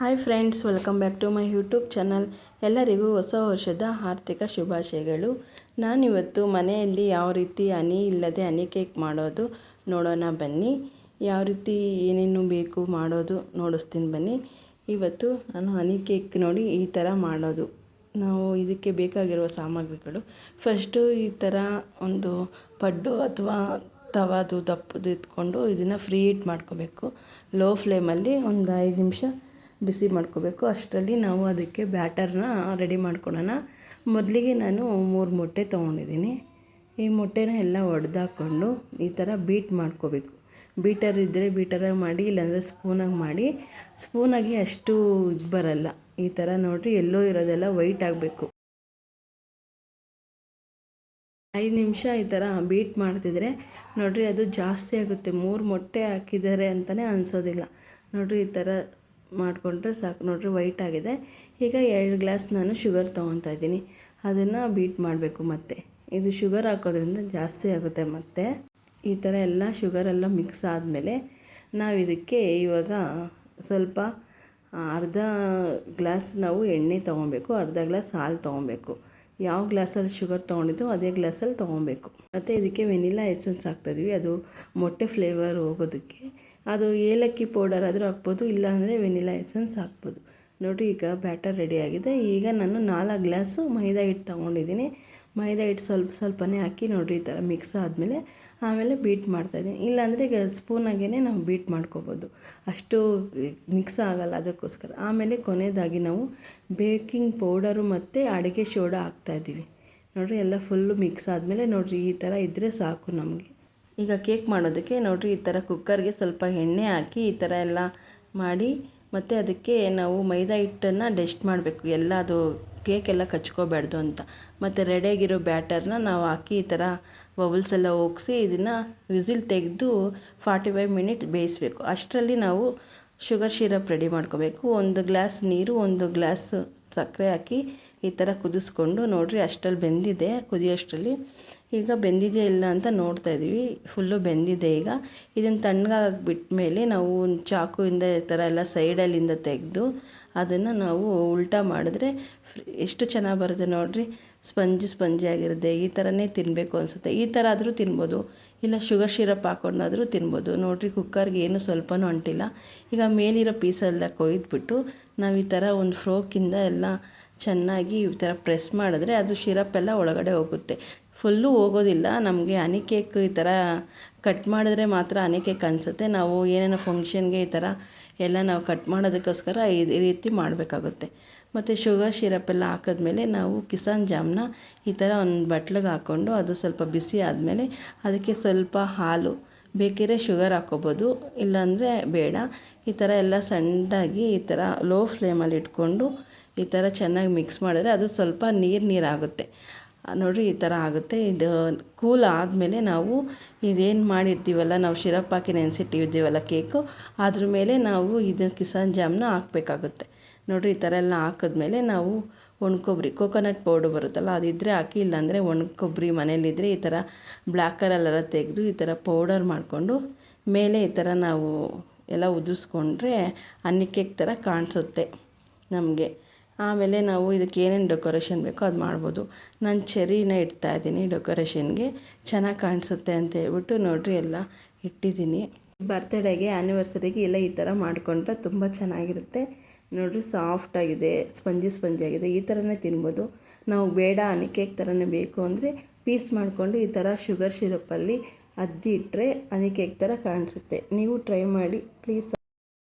Hi friends, welcome back to my YouTube channel. ಎಲ್ಲರಿಗೂ ಹೊಸ ವರ್ಷದ ಆರ್ಥಿಕ ಶುಭಾಶಯಗಳು. ನಾನಿವತ್ತು ಮನೆಯಲ್ಲಿ ಯಾವ ರೀತಿ ಹನಿ ಇಲ್ಲದೆ ಹನಿ ಕೇಕ್ ಮಾಡೋದು ನೋಡೋಣ ಬನ್ನಿ. ಯಾವ ರೀತಿ ಏನೇನು ಬೇಕು ಮಾಡೋದು ನೋಡಿಸ್ತೀನಿ ಬನ್ನಿ. ಇವತ್ತು ನಾನು ಹನಿ ಕೇಕ್ ನೋಡಿ ಈ ಥರ ಮಾಡೋದು. ನಾವು ಇದಕ್ಕೆ ಬೇಕಾಗಿರುವ ಸಾಮಗ್ರಿಗಳು. ಫಸ್ಟು ಈ ಥರ ಒಂದು ಪಡ್ಡು ಅಥವಾ ತವಾದು ದಪ್ಪದು ಇಟ್ಕೊಂಡು ಇದನ್ನು ಫ್ರೀ ಹೀಟ್ ಮಾಡ್ಕೋಬೇಕು. ಲೋ ಫ್ಲೇಮಲ್ಲಿ ಒಂದು ಐದು ನಿಮಿಷ ಬಿಸಿ ಮಾಡ್ಕೋಬೇಕು. ಅಷ್ಟರಲ್ಲಿ ನಾವು ಅದಕ್ಕೆ ಬ್ಯಾಟರ್ನ ರೆಡಿ ಮಾಡ್ಕೊಳ್ಳೋಣ ಮೊದಲಿಗೆ ನಾನು ಮೂರು ಮೊಟ್ಟೆ ತೊಗೊಂಡಿದ್ದೀನಿ. ಈ ಮೊಟ್ಟೆನ ಎಲ್ಲ ಒಡೆದಾಕೊಂಡು ಈ ಥರ ಬೀಟ್ ಮಾಡ್ಕೋಬೇಕು. ಬೀಟರ್ ಇದ್ದರೆ ಬೀಟರಾಗಿ ಮಾಡಿ, ಇಲ್ಲಾಂದರೆ ಸ್ಪೂನಾಗಿ ಮಾಡಿ. ಸ್ಪೂನಾಗಿ ಅಷ್ಟು ಇದು ಬರಲ್ಲ. ಈ ಥರ ನೋಡಿರಿ, ಎಲ್ಲೋ ಇರೋದೆಲ್ಲ ವೈಟ್ ಆಗಬೇಕು. ಐದು ನಿಮಿಷ ಈ ಥರ ಬೀಟ್ ಮಾಡ್ತಿದ್ರೆ ನೋಡಿರಿ ಅದು ಜಾಸ್ತಿ ಆಗುತ್ತೆ. ಮೂರು ಮೊಟ್ಟೆ ಹಾಕಿದ್ದಾರೆ ಅಂತಲೇ ಅನಿಸೋದಿಲ್ಲ. ನೋಡಿರಿ ಈ ಥರ ಮಾಡಿಕೊಂಡ್ರೆ ಸಾಕು. ನೋಡಿರಿ ವೈಟ್ ಆಗಿದೆ. ಈಗ ಎರಡು ಗ್ಲಾಸ್ ನಾನು ಶುಗರ್ ತೊಗೊತಾ ಇದ್ದೀನಿ. ಅದನ್ನು ಬೀಟ್ ಮಾಡಬೇಕು ಮತ್ತೆ. ಇದು ಶುಗರ್ ಹಾಕೋದ್ರಿಂದ ಜಾಸ್ತಿ ಆಗುತ್ತೆ ಮತ್ತೆ. ಈ ಥರ ಎಲ್ಲ ಶುಗರೆಲ್ಲ ಮಿಕ್ಸ್ ಆದಮೇಲೆ ನಾವು ಇದಕ್ಕೆ ಇವಾಗ ಸ್ವಲ್ಪ ಅರ್ಧ ಗ್ಲಾಸ್ ನಾವು ಎಣ್ಣೆ ತೊಗೊಬೇಕು ಅರ್ಧ ಗ್ಲಾಸ್ ಹಾಲು ತೊಗೊಬೇಕು ಯಾವ ಗ್ಲಾಸಲ್ಲಿ ಶುಗರ್ ತೊಗೊಂಡಿದ್ದು ಅದೇ ಗ್ಲಾಸಲ್ಲಿ ತೊಗೊಬೇಕು ಮತ್ತು ಇದಕ್ಕೆ ವೆನಿಲಾ ಎಸೆನ್ಸ್ ಹಾಕ್ತಾಯಿದ್ವಿ ಅದು ಮೊಟ್ಟೆ ಫ್ಲೇವರ್ ಹೋಗೋದಕ್ಕೆ. ಅದು ಏಲಕ್ಕಿ ಪೌಡರ್ ಆದರೂ ಹಾಕ್ಬೋದು, ಇಲ್ಲಾಂದರೆ ವೆನಿಲಾ ಎಸೆನ್ಸ್ ಹಾಕ್ಬೋದು. ನೋಡಿ ಈಗ ಬ್ಯಾಟರ್ ರೆಡಿಯಾಗಿದೆ ಈಗ ನಾನು ನಾಲ್ಕು ಗ್ಲಾಸು ಮೈದಾ ಹಿಟ್ಟು ತೊಗೊಂಡಿದ್ದೀನಿ. ಮೈದಾ ಹಿಟ್ಟು ಸ್ವಲ್ಪ ಸ್ವಲ್ಪನೇ ಹಾಕಿ ನೋಡಿರಿ, ಈ ಥರ ಮಿಕ್ಸ್ ಆದಮೇಲೆ ಆಮೇಲೆ ಬೀಟ್ ಮಾಡ್ತಾಯಿದ್ದೀನಿ ಇಲ್ಲಾಂದರೆ ಈಗ ಸ್ಪೂನಾಗೇ ನಾವು ಬೀಟ್ ಮಾಡ್ಕೋಬೋದು. ಅಷ್ಟು ಮಿಕ್ಸ್ ಆಗೋಲ್ಲ ಅದಕ್ಕೋಸ್ಕರ. ಆಮೇಲೆ ಕೊನೆಯದಾಗಿ ನಾವು ಬೇಕಿಂಗ್ ಪೌಡರು ಮತ್ತು ಅಡುಗೆ ಸೋಡಾ ಹಾಕ್ತಾಯಿದ್ದೀವಿ ನೋಡಿರಿ, ಎಲ್ಲ ಫುಲ್ಲು ಮಿಕ್ಸ್ ಆದಮೇಲೆ ನೋಡಿರಿ, ಈ ಥರ ಇದ್ದರೆ ಸಾಕು ನಮಗೆ. ಈಗ ಕೇಕ್ ಮಾಡೋದಕ್ಕೆ ನೋಡಿರಿ, ಈ ಥರ ಕುಕ್ಕರ್ಗೆ ಸ್ವಲ್ಪ ಎಣ್ಣೆ ಹಾಕಿ ಈ ಥರ ಎಲ್ಲ ಮಾಡಿ, ಮತ್ತು ಅದಕ್ಕೆ ನಾವು ಮೈದಾ ಹಿಟ್ಟನ್ನು ಡೆಸ್ಟ್ ಮಾಡಬೇಕು. ಎಲ್ಲ ಅದು ಕೇಕ್ ಎಲ್ಲ ಕಚ್ಕೋಬಾರ್ದು ಅಂತ. ಮತ್ತು ರೆಡಿಯಾಗಿರೋ ಬ್ಯಾಟರ್ನ ನಾವು ಹಾಕಿ ಈ ಥರ ಬಬಲ್ಸ್ ಎಲ್ಲ ಹೋಗಿಸಿ ಇದನ್ನು ವಿಸಿಲ್ ತೆಗೆದು ಫಾರ್ಟಿ ಫೈವ್ ಮಿನಿಟ್ ಬೇಯಿಸಬೇಕು. ಅಷ್ಟರಲ್ಲಿ ನಾವು ಶುಗರ್ ಶಿರಪ್ ರೆಡಿ ಮಾಡ್ಕೋಬೇಕು. ಒಂದು ಗ್ಲಾಸ್ ನೀರು, ಒಂದು ಗ್ಲಾಸ್ ಸಕ್ಕರೆ ಹಾಕಿ ಈ ಥರ ಕುದಿಸ್ಕೊಂಡು ನೋಡಿರಿ ಅಷ್ಟರಲ್ಲಿ ಬೆಂದಿದೆ, ಕುದಿಯೋಷ್ಟರಲ್ಲಿ. ಈಗ ಬೆಂದಿದೆಯಾ ಇಲ್ಲ ಅಂತ ನೋಡ್ತಾ ಇದ್ದೀವಿ ಫುಲ್ಲು ಬೆಂದಿದೆ ಈಗ. ಇದನ್ನು ತಣ್ಣಗಾಗ್ಬಿಟ್ಟ ಮೇಲೆ ನಾವು ಚಾಕುವಿಂದ ಈ ಥರ ಎಲ್ಲ ಸೈಡಲ್ಲಿಂದ ತೆಗೆದು ಅದನ್ನು ನಾವು ಉಲ್ಟಾ ಮಾಡಿದ್ರೆ ಎಷ್ಟು ಚೆನ್ನಾಗಿ ಬರುತ್ತೆ ನೋಡಿರಿ. ಸ್ಪಂಜಿ ಸ್ಪಂಜಿ ಆಗಿರುತ್ತೆ. ಈ ಥರನೇ ತಿನ್ನಬೇಕು ಅನಿಸುತ್ತೆ. ಈ ಥರ ಆದರೂ ತಿನ್ಬೋದು. ಇಲ್ಲ ಶುಗರ್ ಶಿರಪ್ ಹಾಕ್ಕೊಂಡಾದರೂ ತಿನ್ಬೋದು. ನೋಡಿರಿ ಕುಕ್ಕರ್ಗೆ ಏನು ಸ್ವಲ್ಪನೂ ಅಂಟಿಲ್ಲ. ಈಗ ಮೇಲಿರೋ ಪೀಸೆಲ್ಲ ಕೊಯ್ದುಬಿಟ್ಟು ನಾವು ಈ ಥರ ಒಂದು ಫ್ರೋಕಿಂದ ಎಲ್ಲ ಚೆನ್ನಾಗಿ ಈ ಥರ ಪ್ರೆಸ್ ಮಾಡಿದ್ರೆ ಅದು ಶಿರಪ್ ಎಲ್ಲ ಒಳಗಡೆ ಹೋಗುತ್ತೆ. ಫುಲ್ಲು ಹೋಗೋದಿಲ್ಲ. ನಮಗೆ ಹನಿ ಕೇಕ್ ಈ ಥರ ಕಟ್ ಮಾಡಿದ್ರೆ ಮಾತ್ರ ಹನಿ ಕೇಕ್ ಅನಿಸುತ್ತೆ. ನಾವು ಏನೇನೋ ಫಂಕ್ಷನ್ಗೆ ಈ ಥರ ಎಲ್ಲ ನಾವು ಕಟ್ ಮಾಡೋದಕ್ಕೋಸ್ಕರ ಈ ರೀತಿ ಮಾಡಬೇಕಾಗುತ್ತೆ. ಮತ್ತು ಶುಗರ್ ಶಿರಪ್ ಎಲ್ಲ ಹಾಕಿದ್ಮೇಲೆ ನಾವು ಕಿಸಾನ್ ಜಾಮ್ನ ಈ ಥರ ಒಂದು ಬಟ್ಲಿಗೆ ಹಾಕ್ಕೊಂಡು ಅದು ಸ್ವಲ್ಪ ಬಿಸಿ ಆದಮೇಲೆ ಅದಕ್ಕೆ ಸ್ವಲ್ಪ ಹಾಲು ಬೇಕಿದ್ರೆ ಶುಗರ್ ಹಾಕ್ಕೋಬೋದು ಇಲ್ಲಾಂದರೆ ಬೇಡ. ಈ ಥರ ಎಲ್ಲ ಸಣ್ಣದಾಗಿ ಈ ಥರ ಲೋ ಫ್ಲೇಮಲ್ಲಿ ಇಟ್ಕೊಂಡು ಈ ಥರ ಚೆನ್ನಾಗಿ ಮಿಕ್ಸ್ ಮಾಡಿದ್ರೆ ಅದು ಸ್ವಲ್ಪ ನೀರು ನೀರಾಗುತ್ತೆ ನೋಡಿರಿ ಈ ಥರ ಆಗುತ್ತೆ. ಇದು ಕೂಲ್ ಆದಮೇಲೆ ನಾವು ಇದೇನು ಮಾಡಿರ್ತೀವಲ್ಲ, ನಾವು ಶಿರಪ್ ಹಾಕಿ ನೆನೆಸಿಟ್ಟಿದ್ದೀವಲ್ಲ ಕೇಕು, ಅದ್ರ ಮೇಲೆ ನಾವು ಇದು ಕಿಸಾನ್ ಜಾಮ್ನ ಹಾಕಬೇಕಾಗುತ್ತೆ. ನೋಡಿರಿ ಈ ಥರ ಎಲ್ಲ ಹಾಕಿದ್ಮೇಲೆ ನಾವು ಒಣಕೊಬ್ರಿ ಕೊಕೊನಟ್ ಪೌಡ್ರ್ ಬರುತ್ತಲ್ಲ ಅದಿದ್ದರೆ ಹಾಕಿ, ಇಲ್ಲಾಂದರೆ ಒಣಕೊಬ್ಬರಿ ಮನೇಲಿದ್ದರೆ ಈ ಥರ ಬ್ಲ್ಯಾಕ್ ಕಲರೆಲ್ಲ ತೆಗೆದು ಈ ಥರ ಪೌಡರ್ ಮಾಡಿಕೊಂಡು ಮೇಲೆ ಈ ಥರ ನಾವು ಎಲ್ಲ ಉದುರಿಸ್ಕೊಂಡ್ರೆ ಅನ್ನಿ ಕೇಕ್ ಥರ ಕಾಣಿಸುತ್ತೆ ನಮಗೆ. ಆಮೇಲೆ ನಾವು ಇದಕ್ಕೆ ಏನೇನು ಡೆಕೋರೇಷನ್ ಬೇಕೋ ಅದು ಮಾಡ್ಬೋದು. ನಾನು ಚೆರಿನ ಇಡ್ತಾಯಿದ್ದೀನಿ ಡೆಕೋರೇಷನ್ಗೆ ಚೆನ್ನಾಗಿ ಕಾಣಿಸುತ್ತೆ ಅಂತ ಹೇಳ್ಬಿಟ್ಟು ನೋಡಿರಿ ಎಲ್ಲ ಇಟ್ಟಿದ್ದೀನಿ. ಬರ್ತ್ಡೇಗೆ ಆ್ಯನಿವರ್ಸರಿಗೆ ಎಲ್ಲ ಈ ಥರ ಮಾಡಿಕೊಂಡ್ರೆ ತುಂಬ ಚೆನ್ನಾಗಿರುತ್ತೆ. ನೋಡಿರಿ ಸಾಫ್ಟಾಗಿದೆ ಸ್ಪಂಜಿ ಸ್ಪಂಜಿಯಾಗಿದೆ ಈ ಥರನೇ ತಿನ್ಬೋದು. ನಾವು ಬೇಡ ಅನಿ ಕೇಕ್ ಥರನೇ ಬೇಕು ಅಂದರೆ ಪೀಸ್ ಮಾಡಿಕೊಂಡು ಈ ಥರ ಶುಗರ್ ಶಿರಪ್ಪಲ್ಲಿ ಅದ್ದಿ ಅನಿ ಕೇಕ್ ಥರ ಕಾಣಿಸುತ್ತೆ. ನೀವು ಟ್ರೈ ಮಾಡಿ ಪ್ಲೀಸ್